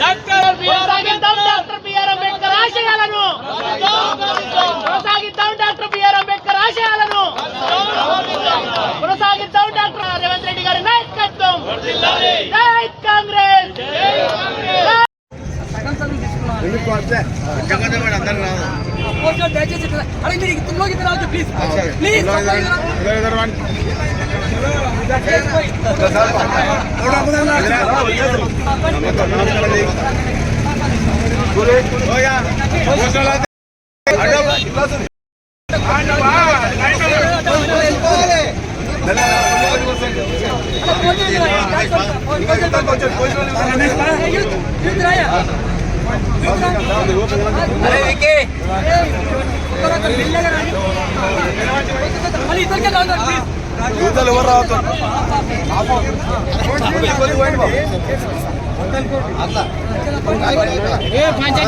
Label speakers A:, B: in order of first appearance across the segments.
A: Doctor కొనసాగిద్దాం doctor BR Ambedkar ఆశయాలను. కొనసాగిద్దాం డాక్టర్ బిఆర్ అంబేద్కర్ ఆశయాలను. కొనసాగిద్దాం డాక్టర్ రేవంత్ రెడ్డి గారి నాయకత్వం. జై కాంగ్రెస్.
B: పోస్టర్ దయచేసి ఇక్కడ- అరే మీరు తుమ్లోకి తిరగద్దు ప్లీజ్ ప్లీజ్ మళ్ళీ ఇద్దరికే రాదు please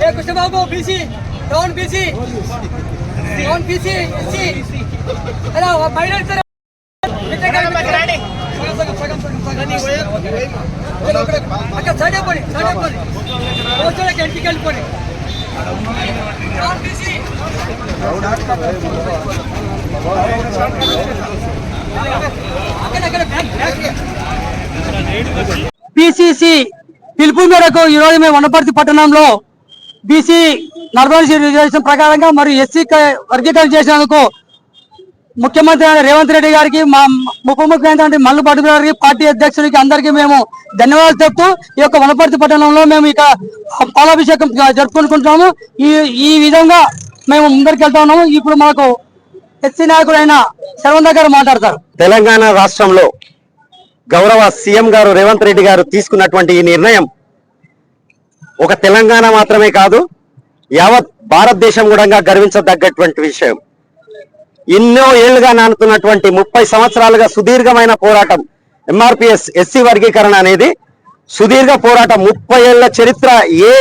B: A Krishnababu BC down BC down BC SC అలా మైనారిటీ అక్కడ సైడ్ అయిపోయి సైడ్ అయిపోయి పోస్టులకి ఇంటికి వెళ్ళిపోయి పిసిసి పిలుపు మేరకు ఈ రోజు మేము వనపర్తి పట్టణంలో బీసీ నర్మల్ రిజర్వేషన్ ప్రకారంగా మరియు ఎస్సీ వర్గీకరణ చేసినందుకు ముఖ్యమంత్రి అయిన రేవంత్ రెడ్డి గారికి మా ఉప ముఖ్యమంత్రి మల్లు పట్టు గారికి పార్టీ అధ్యక్షుడికి అందరికీ మేము ధన్యవాదాలు చెప్తూ ఈ యొక్క వనపర్తి పట్టణంలో మేము ఇక పాలాభిషేకం జరుపుకుంటున్నాము. ఈ ఈ విధంగా మేము ముందరికి వెళ్తా ఉన్నాము. ఇప్పుడు మాకు ఎస్సీ నాయకుడైన శరవంత గారు మాట్లాడతారు.
C: తెలంగాణ రాష్ట్రంలో గౌరవ సీఎం గారు రేవంత్ రెడ్డి గారు తీసుకున్నటువంటి ఈ నిర్ణయం ఒక తెలంగాణ మాత్రమే కాదు యావత్ భారతదేశం కూడా గర్వించదగ్గటువంటి విషయం. ఎన్నో ఏళ్ళుగా నానుతున్నటువంటి ముప్పై సంవత్సరాలుగా సుదీర్ఘమైన పోరాటం ఎంఆర్పిఎస్ ఎస్సీ వర్గీకరణ అనేది సుదీర్ఘ పోరాటం. ముప్పై ఏళ్ళ చరిత్ర ఏ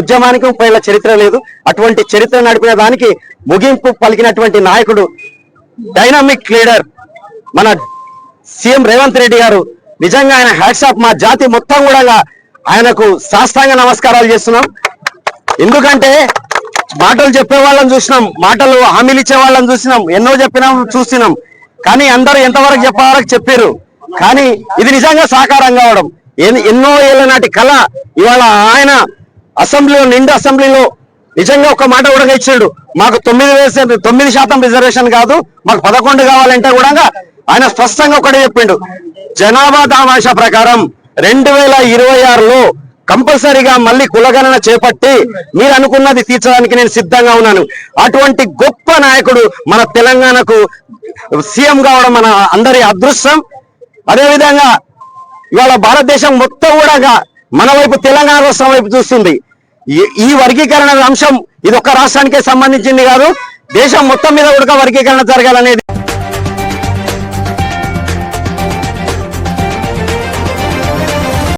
C: ఉద్యమానికి ముప్పై ఏళ్ళ చరిత్ర లేదు. అటువంటి చరిత్ర నడిపిన దానికి ముగింపు పలికినటువంటి నాయకుడు డైనామిక్ లీడర్ మన సీఎం రేవంత్ రెడ్డి గారు. నిజంగా ఆయన హ్యాట్సాప్ మా జాతి మొత్తం కూడా ఆయనకు సాష్టాంగ నమస్కారాలు చేస్తున్నాం. ఎందుకంటే మాటలు చెప్పే వాళ్ళని చూసినాం మాటలు హామీలు ఇచ్చే వాళ్ళని చూసినాం ఎన్నో చెప్పినాం చూసినాం. కానీ అందరూ ఎంతవరకు చెప్పేవరకు చెప్పారు. కానీ ఇది నిజంగా సాకారం కావడం. ఎన్నో ఏళ్ళ నాటి కళ ఇవాళ ఆయన అసెంబ్లీలో నిండు అసెంబ్లీలో నిజంగా ఒక మాట కూడా ఇచ్చాడు. మాకు తొమ్మిది వేసే తొమ్మిది శాతం రిజర్వేషన్ కాదు మాకు పదకొండు కావాలంటే కూడా ఆయన స్పష్టంగా ఒకటే చెప్పిండు. జనాభా దామాష ప్రకారం రెండు వేల ఇరవై ఆరులో కంపల్సరీగా మళ్ళీ కులగణన చేపట్టి మీరు అనుకున్నది తీర్చడానికి నేను సిద్ధంగా ఉన్నాను. అటువంటి గొప్ప నాయకుడు మన తెలంగాణకు సీఎం కావడం మన అందరి అదృష్టం. అదేవిధంగా ఇవాళ భారతదేశం మొత్తం కూడా మన వైపు తెలంగాణ రాష్ట్రం వైపు చూస్తుంది. ఈ- ఈ వర్గీకరణ అంశం ఇది ఒక రాష్ట్రానికే సంబంధించింది కాదు. దేశం మొత్తం మీద కూడా వర్గీకరణ జరగాలనేది